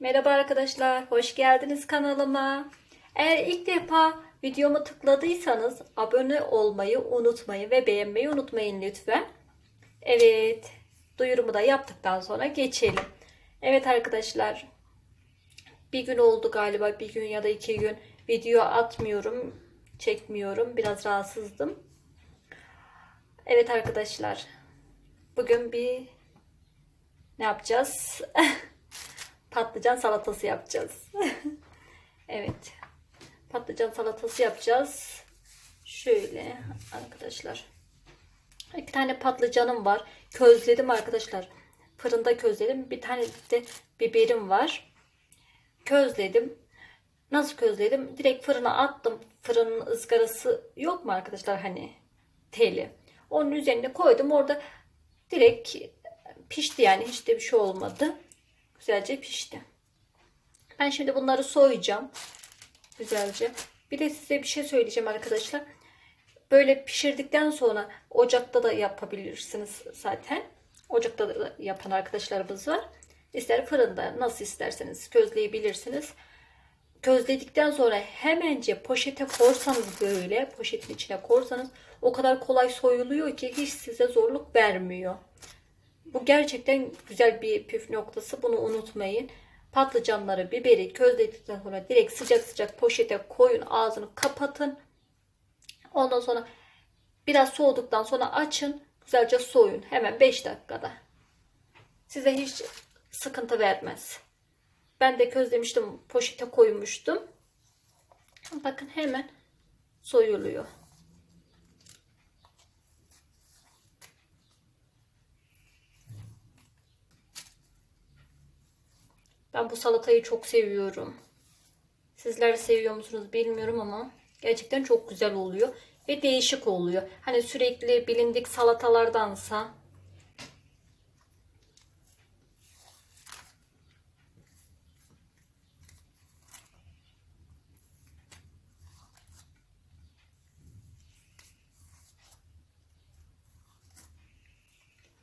Merhaba arkadaşlar, hoş geldiniz kanalıma. Eğer ilk defa videomu tıkladıysanız abone olmayı unutmayın ve beğenmeyi unutmayın lütfen. Evet, duyurumu da yaptıktan sonra geçelim. Evet arkadaşlar, bir gün oldu galiba, bir gün ya da iki gün video atmıyorum, çekmiyorum. Biraz rahatsızdım. Evet arkadaşlar, bugün bir ne yapacağız? patlıcan salatası yapacağız. evet. Patlıcan salatası yapacağız. Şöyle arkadaşlar. İki tane patlıcanım var. Közledim arkadaşlar. Fırında közledim. Bir tane de biberim var. Közledim. Nasıl közledim? Direkt fırına attım. Fırının ızgarası yok mu arkadaşlar hani teli. Onun üzerine koydum. Orada direkt pişti yani hiç de bir şey olmadı. Güzelce pişti. Ben şimdi bunları soyacağım. Güzelce. Bir de size bir şey söyleyeceğim arkadaşlar. Böyle pişirdikten sonra ocakta da yapabilirsiniz zaten. Ocakta da yapan arkadaşlarımız var. İster fırında nasıl isterseniz közleyebilirsiniz. Közledikten sonra hemence poşete korsanız böyle poşetin içine korsanız o kadar kolay soyuluyor ki hiç size zorluk vermiyor. Bu gerçekten güzel bir püf noktası. Bunu unutmayın. Patlıcanları, biberi közledikten sonra direkt sıcak sıcak poşete koyun. Ağzını kapatın. Ondan sonra biraz soğuduktan sonra açın. Güzelce soyun. Hemen 5 dakikada. Size hiç sıkıntı vermez. Ben de közlemiştim. Poşete koymuştum. Bakın hemen soyuluyor. Ben bu salatayı çok seviyorum. Sizler seviyor musunuz bilmiyorum ama gerçekten çok güzel oluyor ve değişik oluyor. Hani sürekli bilindik salatalardansa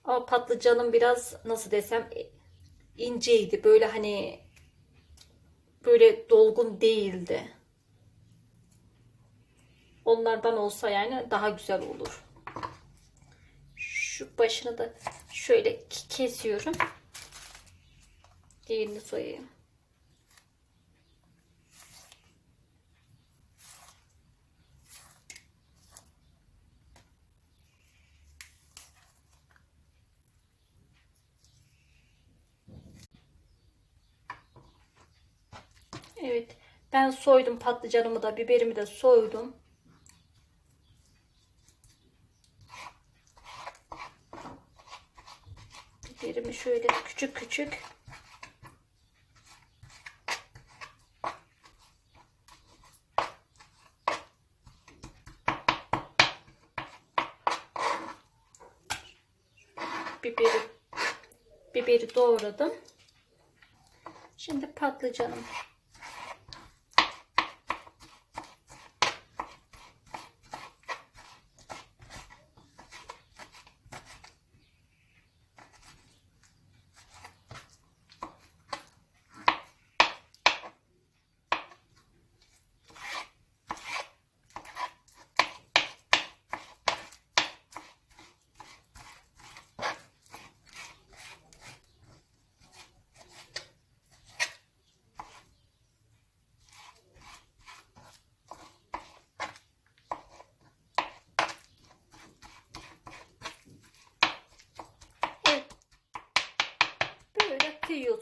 Ama patlıcanın biraz nasıl desem inceydi. Böyle hani böyle dolgun değildi. Onlardan olsa yani daha güzel olur. Şu başını da şöyle kesiyorum. Diğerini soyayım. Evet. Ben soydum patlıcanımı da biberimi de soydum. Biberimi şöyle küçük küçük biberi biberi doğradım. Şimdi patlıcanım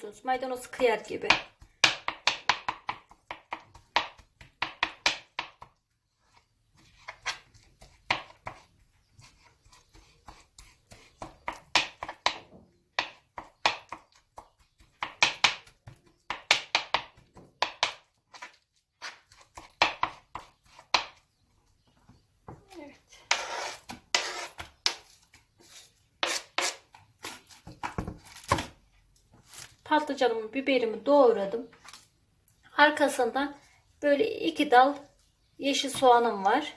Böyle kıyıyorsunuz. Maydanoz kıyar gibi. patlıcanımı, biberimi doğradım. Arkasından böyle iki dal yeşil soğanım var.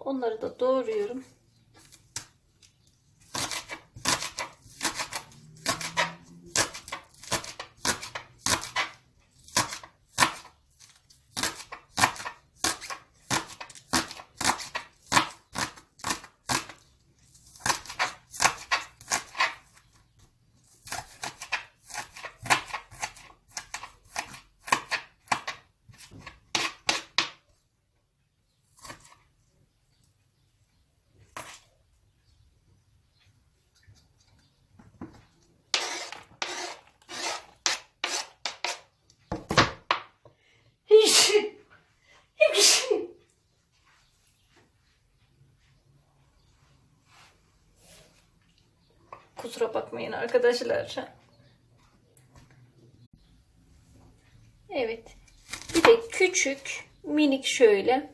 Onları da doğruyorum. Kusura bakmayın arkadaşlar. Evet. Bir de küçük minik şöyle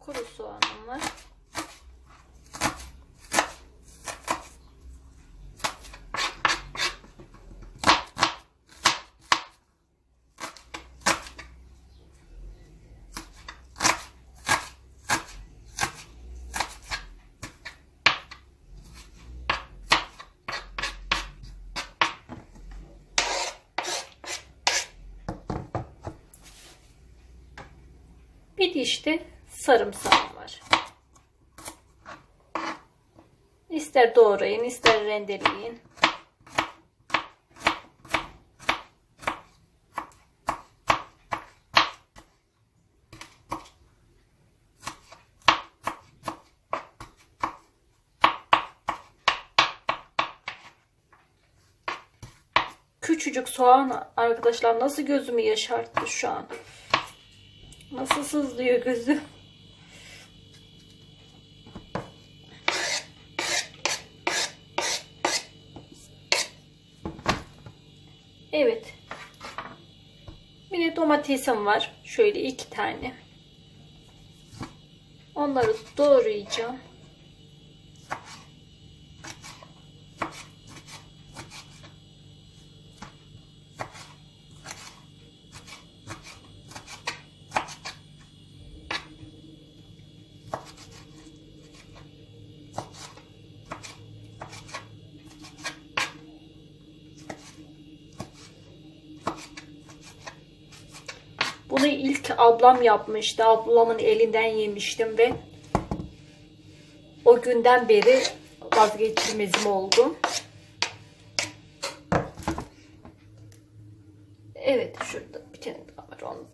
kuru soğanım var. De işte sarımsağım var. İster doğrayın, ister rendeleyin. Küçücük soğan arkadaşlar nasıl gözümü yaşarttı şu an. Nasıl sızlıyor gözü. Evet. Bir de domatesim var. Şöyle iki tane. Onları doğrayacağım. Bunu ilk ablam yapmıştı. Ablamın elinden yemiştim ve o günden beri vazgeçilmezim oldu. Evet şurada bir tane daha var onu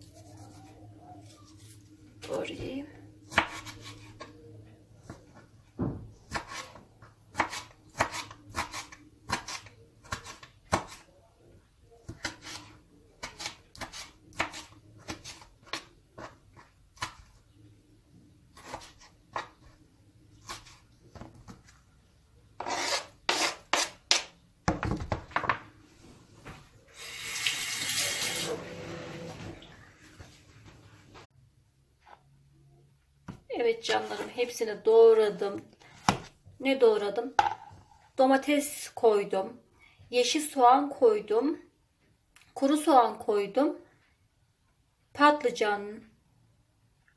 doğrayayım. Evet canlarım hepsini doğradım. Ne doğradım? Domates koydum. Yeşil soğan koydum. Kuru soğan koydum. Patlıcan,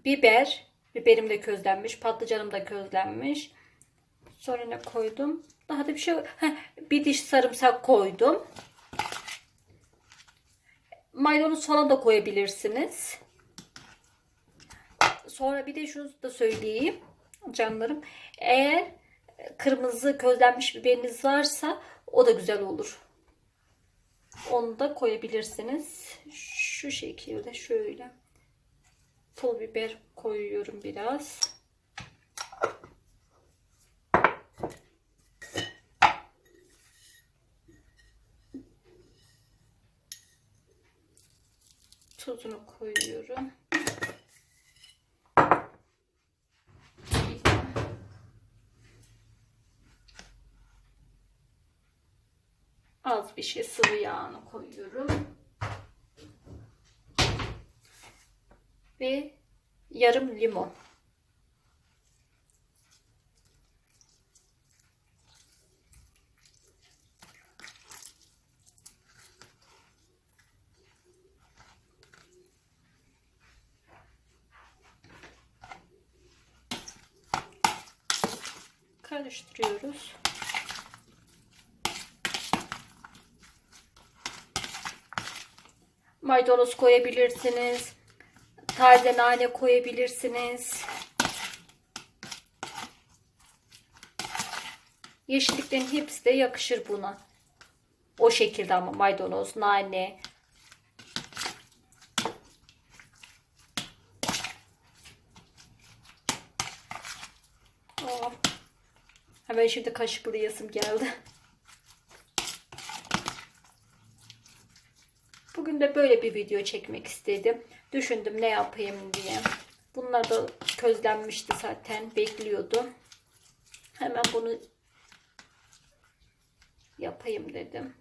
biber, biberim de közlenmiş, patlıcanım da közlenmiş. Sonra ne koydum? Daha da bir şey Heh, bir diş sarımsak koydum. Maydanoz falan da koyabilirsiniz. Sonra bir de şunu da söyleyeyim canlarım. Eğer kırmızı közlenmiş biberiniz varsa o da güzel olur. Onu da koyabilirsiniz. Şu şekilde şöyle. Pul biber koyuyorum biraz. Tuzunu koyuyorum. Az bir şey sıvı yağını koyuyorum. Ve yarım limon. Maydanoz koyabilirsiniz. Taze nane koyabilirsiniz. Yeşilliklerin hepsi de yakışır buna. O şekilde ama maydanoz, nane. Oh. Hemen şimdi kaşıklayasım geldi. Bugün de böyle bir video çekmek istedim. Düşündüm ne yapayım diye. Bunlar da közlenmişti zaten. Bekliyordum. Hemen bunu yapayım dedim.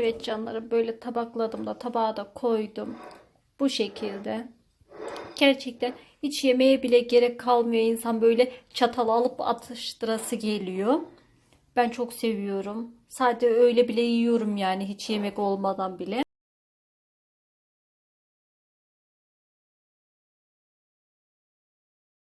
Evet canlarım böyle tabakladım da tabağa da koydum. Bu şekilde. Gerçekten hiç yemeğe bile gerek kalmıyor. İnsan böyle çatal alıp atıştırası geliyor. Ben çok seviyorum. Sadece öyle bile yiyorum yani hiç yemek olmadan bile.